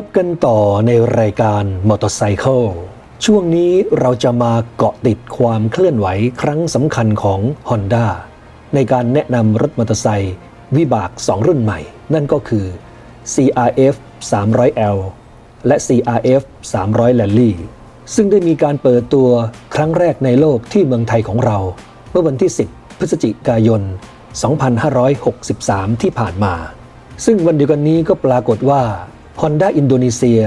พบกันต่อในรายการมอเตอร์ไซค์ช่วงนี้เราจะมาเกาะติดความเคลื่อนไหวครั้งสำคัญของ Honda ในการแนะนำรถมอเตอร์ไซค์วิบาก 2 รุ่นใหม่ นั่นก็คือ CRF 300L และ CRF 300 Rally ซึ่งได้มีการเปิดตัวครั้งแรกในโลกที่เมืองไทยของเรา เมื่อวันที่ 10 พฤศจิกายน 2563 ที่ผ่านมา ซึ่งวันเดียวกันนี้ก็ปรากฏว่า Honda อินโดนีเซีย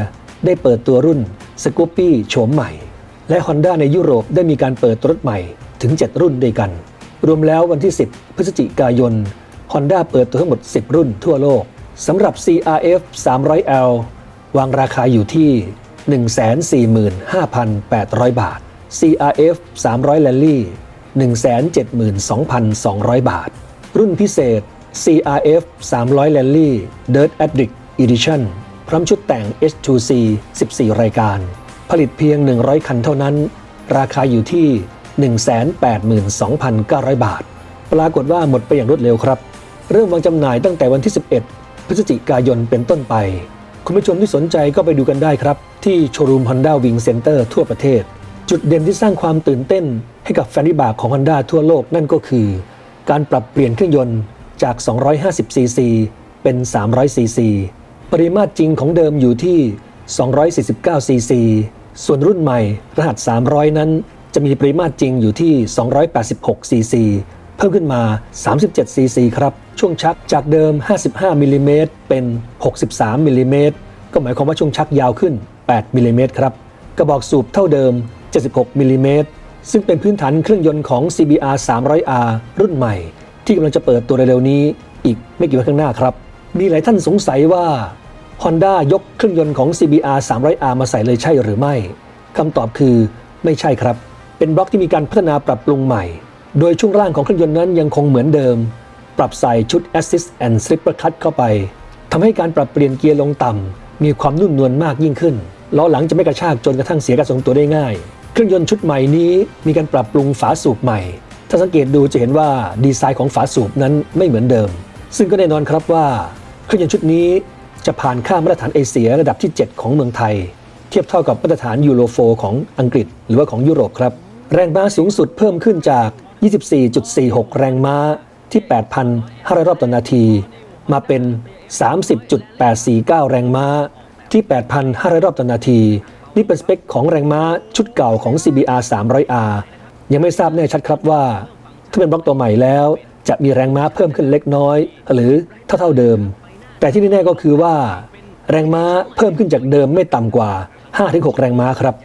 ได้เปิดตัวรุ่น s c o o p y โฉมใหม่ และ Honda ในยุโรปได้มีการเปิดรถใหม่ถึง 7 รุ่นด้วยกัน รวมแล้ววันที่ 10 พฤศจิกายน Honda เปิดตัวทั้งหมด 10 รุ่นทั่วโลกสำหรับ CRF 300L วางราคาอยู่ที่ 145,800 บาท CRF 300 Rally 172,200 บาท รุ่นพิเศษ CRF 300 Rally Dirt Addict Edition พร้อมชุดแต่ง H2C 14 รายการ ผลิตเพียง 100 คันเท่านั้น ราคาอยู่ที่ 182,900 บาท ปรากฏว่าหมดไปอย่างรวดเร็วครับ เริ่มวางจำหน่ายตั้งแต่วันที่ 11 พฤศจิกายนเป็นต้นไป คุณผู้ชมที่สนใจก็ไปดูกันได้ครับ ที่โชว์รูม Honda Wing Center ทั่วประเทศ จุดเด่นที่สร้างความตื่นเต้น ให้กับแฟนวิบากของ Honda ทั่วโลกนั่นก็คือ การปรับเปลี่ยนเครื่องยนต์จาก 250ซีซีเป็น 300ซีซี ปริมาตรจริงของเดิมอยู่ที่ 249 ซีซี ส่วนรุ่นใหม่รหัส 300 นั้น จะมีปริมาตรจริงอยู่ที่ 286 ซีซี เพิ่มขึ้นมา 37 ซีซีครับ ช่วงชักจากเดิม 55 มิลลิเมตรเป็น 63 มิลลิเมตร ก็หมายความว่าช่วงชักยาวขึ้น 8 มิลลิเมตรครับ กระบอกสูบเท่าเดิม 76 มิลลิเมตร ซึ่งเป็นพื้นฐานเครื่องยนต์ของ CBR 300R รุ่นใหม่ ที่กำลังจะเปิดตัวเร็วๆนี้ อีกไม่กี่วันข้างหน้าครับ มีหลายท่านสงสัยว่า Honda ยกเครื่องยนต์ของ CBR 300R มาใส่เลยใช่หรือไม่คำตอบคือไม่ใช่ครับ เป็นบล็อกที่มีการพัฒนาปรับปรุงใหม่ โดยช่วงล่างของเครื่องยนต์นั้นยังคงเหมือนเดิม ปรับใส่ชุด Assist and Slipper Cut เข้าไปทำให้การปรับเปลี่ยนเกียร์ลงต่ำมีความนุ่มนวลมากยิ่งขึ้นล้อหลังจะไม่กระชากจนกระทั่งเสียการทรงตัวได้ง่าย เครื่องยนต์ชุดใหม่นี้มีการปรับปรุงฝาสูบใหม่ ถ้าสังเกตดูจะเห็นว่าดีไซน์ของฝาสูบนั้นไม่เหมือนเดิม ซึ่งก็แน่นอนครับว่าเครื่องยนต์ชุดนี้จะผ่านค่ามาตรฐานเอเชียระดับที่ 7 ของเมืองไทย เทียบเท่ากับมาตรฐานยูโรโฟของอังกฤษ หรือว่าของยุโรปครับ แรงม้าสูงสุดเพิ่มขึ้นจาก 24.46 แรงม้าที่ 8,500 รอบต่อนาที มาเป็น 30.849 แรงม้าที่ 8,500 รอบต่อนาที นี่เป็นสเปคของแรงม้าชุดเก่าของ CBR 300R ยังไม่ทราบแน่ชัดครับว่า ถ้าเป็นบล็อกตัวใหม่แล้ว จะมีแรงม้าเพิ่มขึ้นเล็กน้อย หรือเท่าเท่าเดิม แต่ที่แน่ๆก็คือว่า แรงม้าเพิ่มขึ้นจากเดิมไม่ต่ำกว่า 5-6 แรงม้าครับ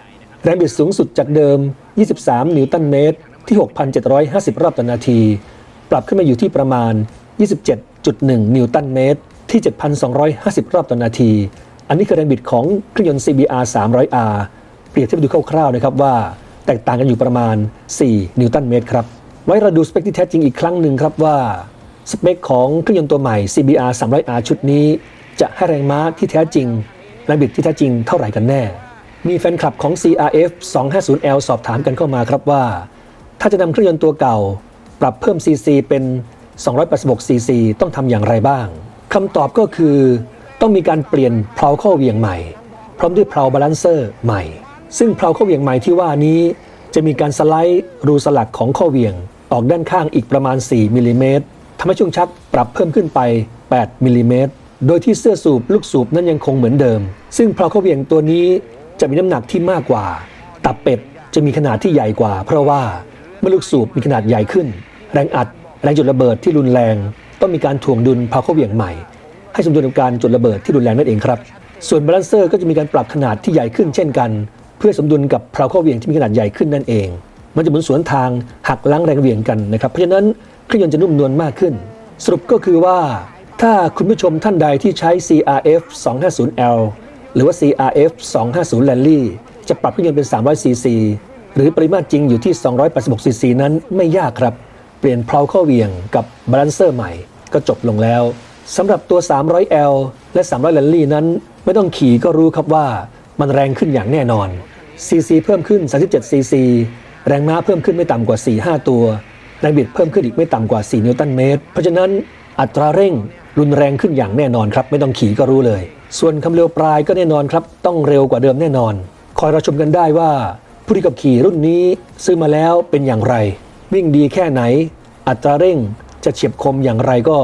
แรงบิดสูงสุดจากเดิม 23 นิวตันเมตร ที่ 6,750 รอบต่อนาที ปรับขึ้นมาอยู่ที่ประมาณ 27.1 นิวตันเมตร ที่ 7,250 รอบต่อนาที อันนี้คือแรงบิดของเครื่องยนต์ CBR 300R เปรียบเทียบดูคร่าวๆนะครับว่า แตกต่างกันอยู่ประมาณ 4 นิวตันเมตรครับ ไว้เราดูสเปคที่แท้จริงอีกครั้งหนึ่งครับว่า สเปคของเครื่องยนต์ตัวใหม่ CBR 300R ชุดนี้ จะให้แรงม้าที่แท้จริงแรงบิดที่แท้จริงเท่าไหร่กันแน่ มีแฟนคลับของ CRF 250L สอบถามกันเข้ามาครับว่า ถ้าจะนำเครื่องยนต์ตัวเก่า ปรับเพิ่ม CC เป็น 286 CC ต้องทำอย่างไรบ้างคำตอบก็คือ ต้องมีการเปลี่ยนเพลาข้อเหวี่ยงใหม่ พร้อมด้วยเพลาบาลานเซอร์ใหม่ ซึ่งเพลาข้อเหวี่ยงใหม่ที่ว่านี้ จะมีการสไลด์รูสลักของข้อเหวี่ยง ออกด้านข้างอีกประมาณ 4มิลลิเมตรทำให้ช่วงชักปรับเพิ่มขึ้นไป 8มิลลิเมตรโดยที่เสื้อสูบลูกสูบนั้นยังคงเหมือนเดิม ซึ่งเพลาข้อเหวี่ยงตัวนี้จะมีน้ำหนักที่มากกว่า ตับเป็ดจะมีขนาดที่ใหญ่กว่า เพราะว่าเมื่อลูกสูบมีขนาดใหญ่ขึ้น แรงอัดแรงจุดระเบิดที่รุนแรง ต้องมีการถ่วงดุลเพลาข้อเหวี่ยงใหม่ ให้สมดุลกับการจุดระเบิดที่รุนแรงนั่นเองครับ ส่วนบาลานเซอร์ก็จะมีการปรับขนาดที่ใหญ่ขึ้นเช่นกัน เพื่อสมดุลกับเพลาข้อเหวี่ยงที่มีขนาดใหญ่ขึ้นนั่นเอง มันจะเหมือนสวนทางหักล้างแรงเหวี่ยงกันนะครับ เพราะฉะนั้นเครื่องยนต์จะนุ่มนวลมากขึ้น สรุปก็คือว่า ถ้าคุณผู้ชมท่านใดที่ใช้ CRF 250L หรือว่า CRF 250 Rally จะปรับเครื่องยนต์เป็น 300cc หรือปริมาตรจริงอยู่ที่ 286cc นั้นไม่ยากครับ เปลี่ยนเพลาข้อเวียงกับบาลานเซอร์ใหม่ก็จบลงแล้วสำหรับตัว 300L และ 300 Rally นั้น ไม่ต้องขี่ก็รู้ครับว่ามันแรงขึ้นอย่างแน่นอน CC เพิ่มขึ้น 37cc แรงม้าเพิ่มขึ้นไม่ต่ำกว่า 4-5 ตัว แรงบิดเพิ่มขึ้นอีกไม่ต่ำกว่า 4 นิวตันเมตร เพราะฉะนั้นอัตราเร่งรุนแรงขึ้นอย่างแน่นอนครับ ไม่ต้องขี่ก็รู้เลย ส่วนคำเร็วปลายก็แน่นอนครับ ต้องเร็วกว่าเดิมแน่นอน คอยเราชมกันได้ว่า ผู้ที่ขับขี่รุ่นนี้ซื้อมาแล้วเป็นอย่างไร วิ่งดีแค่ไหน อัตราเร่งจะเฉียบคมอย่างไรก็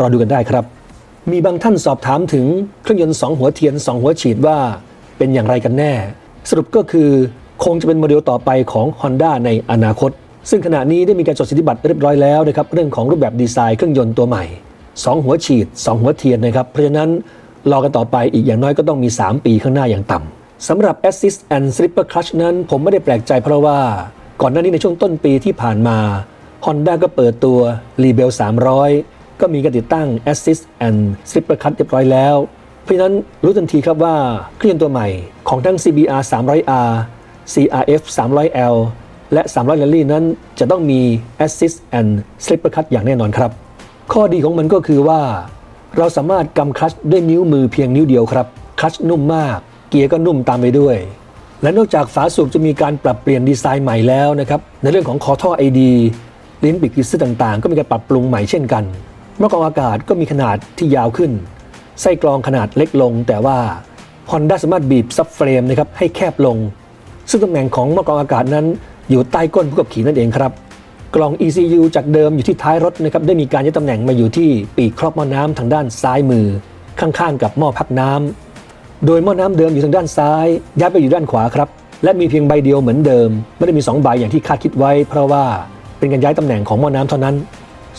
รอดูกันได้ครับ มีบางท่านสอบถามถึงเครื่องยนต์2หัวเทียน 2 หัวฉีดว่าเป็นอย่างไรกันแน่ สรุปก็คือ คงจะเป็นโมเดลต่อไปของ Honda ในอนาคต ซึ่งขณะนี้ได้มีการจดสิทธิบัตรเรียบร้อยแล้วนะครับเรื่องของรูปแบบดีไซน์เครื่องยนต์ตัวใหม่ 2 หัวฉีด 2 หัวเทียนนะครับเพราะฉะนั้นรอกันต่อไปอีกอย่างน้อยก็ต้องมี 3 ปีข้างหน้าอย่างต่ำสำหรับ Assist and Slipper Clutch นั้น ผมไม่ได้แปลกใจเพราะว่าก่อนหน้านี้ในช่วงต้นปีที่ผ่านมา Honda ก็เปิดตัว Rebel 300 ก็มีการติดตั้ง Assist and Slipper Clutch เรียบร้อยแล้ว เพราะฉะนั้นรู้ทันทีครับว่าเครื่องยนต์ตัวใหม่ของทั้ง CBR 300R CRF 300L และ 300 Rally นั้นจะต้องมี Assist and Slipper Clutch อย่างแน่นอนครับ ข้อดีของมันก็คือว่า เราสามารถกำคลัชด้วยนิ้วมือเพียงนิ้วเดียวครับคลัชนุ่มมาก เกียร์ก็นุ่มตามไปด้วย และนอกจากฝาสูบจะมีการปรับเปลี่ยนดีไซน์ใหม่แล้วนะครับ ในเรื่องของคอท่อไอดีลิ้นปีกกิซึต่างๆ ก็มีการปรับปรุงใหม่เช่นกันหม้อกองอากาศก็มีขนาดที่ยาวขึ้น ไส้กรองขนาดเล็กลง แต่ว่า Honda สามารถบีบซับเฟรมนะครับให้แคบลง ซึ่งตำแหน่งของหม้อกรองอากาศนั้น อยู่ใต้ก้นผู้ขับขี่นั่นเองครับ กล่อง ECU จากเดิมอยู่ที่ท้ายรถนะครับได้มีการย้ายตำแหน่งมาอยู่ที่ปีกครอบหม้อน้ำทางด้านซ้ายมือ ข้างๆ กับหม้อพักน้ำโดยหม้อน้ำเดิมอยู่ทางด้านซ้ายย้ายไปอยู่ด้านขวาครับและมีเพียงใบเดียวเหมือนเดิม ไม่ได้มี 2 ใบอย่างที่คาดคิดไว้ เพราะว่าเป็นการย้ายตำแหน่งของหม้อน้ำเท่านั้น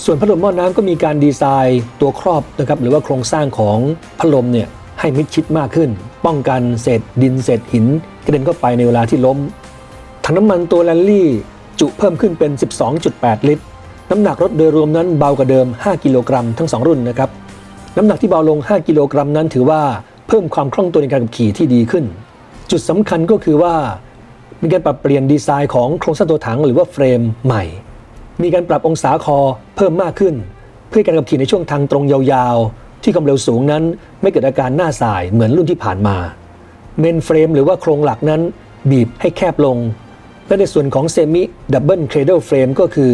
ส่วนพัดลมหม้อน้ำก็มีการดีไซน์ตัวครอบนะครับหรือว่าโครงสร้างของพัดลมเนี่ยให้มิดชิดมากขึ้น ป้องกันเศษดินเศษหินกระเด็นเข้าไปในเวลาที่ล้ม ถังน้ำมันตัวแรลลี่จุเพิ่มขึ้นเป็น 12.8 ลิตร น้ำหนักรถโดยรวมนั้นเบากว่าเดิม 5 กิโลกรัมทั้ง 2 รุ่นนะครับ น้ำหนักที่เบาลง 5 กิโลกรัมนั้นถือว่าเพิ่มความคล่องตัวในการขับขี่ที่ดีขึ้น จุดสำคัญก็คือว่า มีการปรับเปลี่ยนดีไซน์ของโครงสร้างตัวถังหรือว่าเฟรมใหม่ มีการปรับองศาคอเพิ่มมากขึ้น เพื่อการขับขี่ในช่วงทางตรงยาวๆ ที่ความเร็วสูงนั้นไม่เกิดอาการหน้าสายเหมือนรุ่นที่ผ่านมา เมนเฟรมหรือว่าโครงหลักนั้นบีบให้แคบลง และในส่วนของเซมิดับเบิลเครเด l เฟรมก็คือ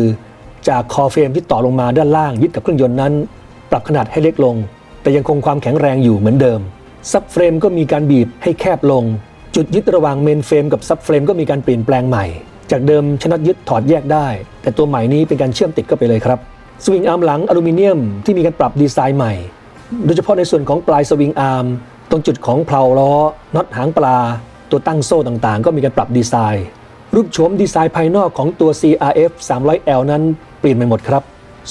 จากคอเฟรมที่ต่อลงมาด้านล่างยึดกับเครื่องยนต์นั้น ปรับขนาดให้เล็กลง แต่ยังคงความแข็งแรงอยู่เหมือนเดิม ซับเฟรมก็มีการบีบให้แคบลง จุดยึดระหว่างเมนเฟรมกับซับเฟรมก็มีการเปลี่ยนแปลงใหม่ จากเดิมชนัดยึดถอดแยกได้ แต่ตัวใหม่นี้เป็นการเชื่อมติดเข้าไปเลยครับสวิงอาร์มหลังอลูมิเนียมที่มีการปรับดีไซน์ใหม่ โดยเฉพาะในส่วนของปลายสวิงอาร์มตรงจุดของเพลาล้อน็อตหางปลา ตัวตั้งโซ่ต่างๆ ก็มีการปรับดีไซน์ รูปโฉมดีไซน์ภายนอกของตัว CRF 300L นั้นเปลี่ยนไปหมดครับ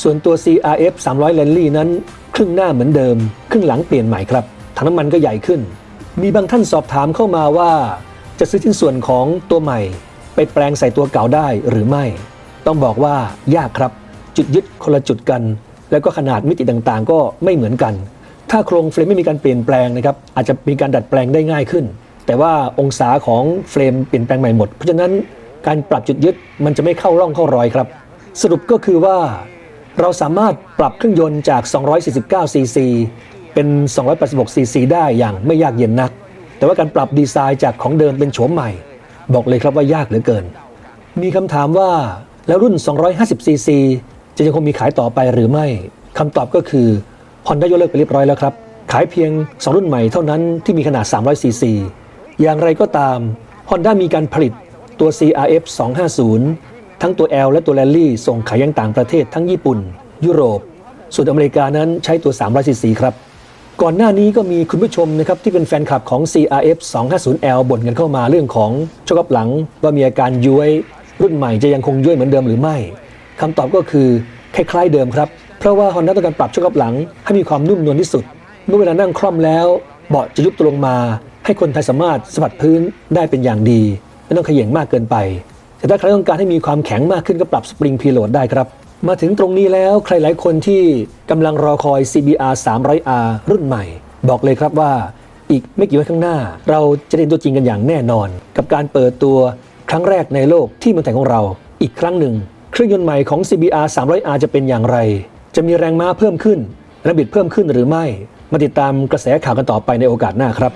ส่วนตัว CRF 300 Rally นั้น ครึ่งหน้าเหมือนเดิม ครึ่งหลังเปลี่ยนใหม่ครับถังน้ำมันก็ใหญ่ขึ้น มีบางท่านสอบถามเข้ามาว่า จะซื้อชิ้นส่วนของตัวใหม่ ไปแปลงใส่ตัวเก่าได้หรือไม่ ต้องบอกว่ายากครับ จุดยึดคนละจุดกัน แล้วก็ขนาดมิติต่างๆ ก็ไม่เหมือนกัน ถ้าโครงเฟรมไม่มีการเปลี่ยนแปลงนะครับอาจจะมีการดัดแปลงได้ง่ายขึ้น แต่ว่าองศาของเฟรมเปลี่ยนแปลงใหม่หมด เพราะฉะนั้นการปรับจุดยึดมันจะไม่เข้าร่องเข้ารอยครับ สรุปก็คือว่า เราสามารถปรับเครื่องยนต์จาก 249 ซีซีเป็น 286 ซีซีได้อย่างไม่ยากเย็นนัก แต่ว่าการปรับดีไซน์จากของเดิมเป็นโฉมใหม่ บอกเลยครับว่ายากเหลือเกิน มีคำถามว่าแล้วรุ่น 250 ซีซีจะยังคงมีขายต่อไปหรือไม่คำตอบก็คือ Honda ยกเลิกไปเรียบร้อยแล้วครับ ขายเพียง 2 รุ่นใหม่เท่านั้นที่มีขนาด 300ซีซีอย่างไรก็ตาม Honda มีการผลิตตัว CRF 250 ทั้งตัว L และตัว Rally ส่งขายยังต่างประเทศทั้งญี่ปุ่น ยุโรป ส่วนอเมริกานั้นใช้ตัว 300ซีซีครับก่อนหน้านี้ก็มีคุณผู้ชมนะครับที่เป็นแฟนคลับของ CRF 250L บ่นกันเข้ามาเรื่องของชกกับหลัง ว่ามีอาการย้วยรุ่นใหม่จะยังคงย้วยเหมือนเดิมหรือไม่คำตอบก็คือคล้ายๆเดิมครับ เพราะว่า Honda ต้องการปรับชกกับหลัง ให้มีความนุ่มนวลที่สุด เมื่อเวลานั่งคล่อมแล้ว เบาะจะยุบตัวลงมา ให้คนไทยสามารถสะบัดพื้นได้เป็นอย่างดี ไม่ต้องเขย่งมากเกินไป แต่ถ้าใครต้องการให้มีความแข็งมากขึ้นก็ปรับสปริงพีโหลดได้ครับ มาถึงตรงนี้แล้วใครหลายคนที่กำลังรอคอย CBR 300R รุ่นใหม่ บอกเลยครับว่าอีกไม่กี่วันข้างหน้า เราจะได้เห็นตัวจริงกันอย่างแน่นอน กับการเปิดตัวครั้งแรกในโลกที่เมืองไทยของเรา อีกครั้งหนึ่ง เครื่องยนต์ใหม่ของ CBR 300R จะเป็นอย่างไร จะมีแรงม้าเพิ่มขึ้นแระบิดเพิ่มขึ้นหรือไม่ มาติดตามกระแสข่าวกันต่อไปในโอกาสหน้าครับ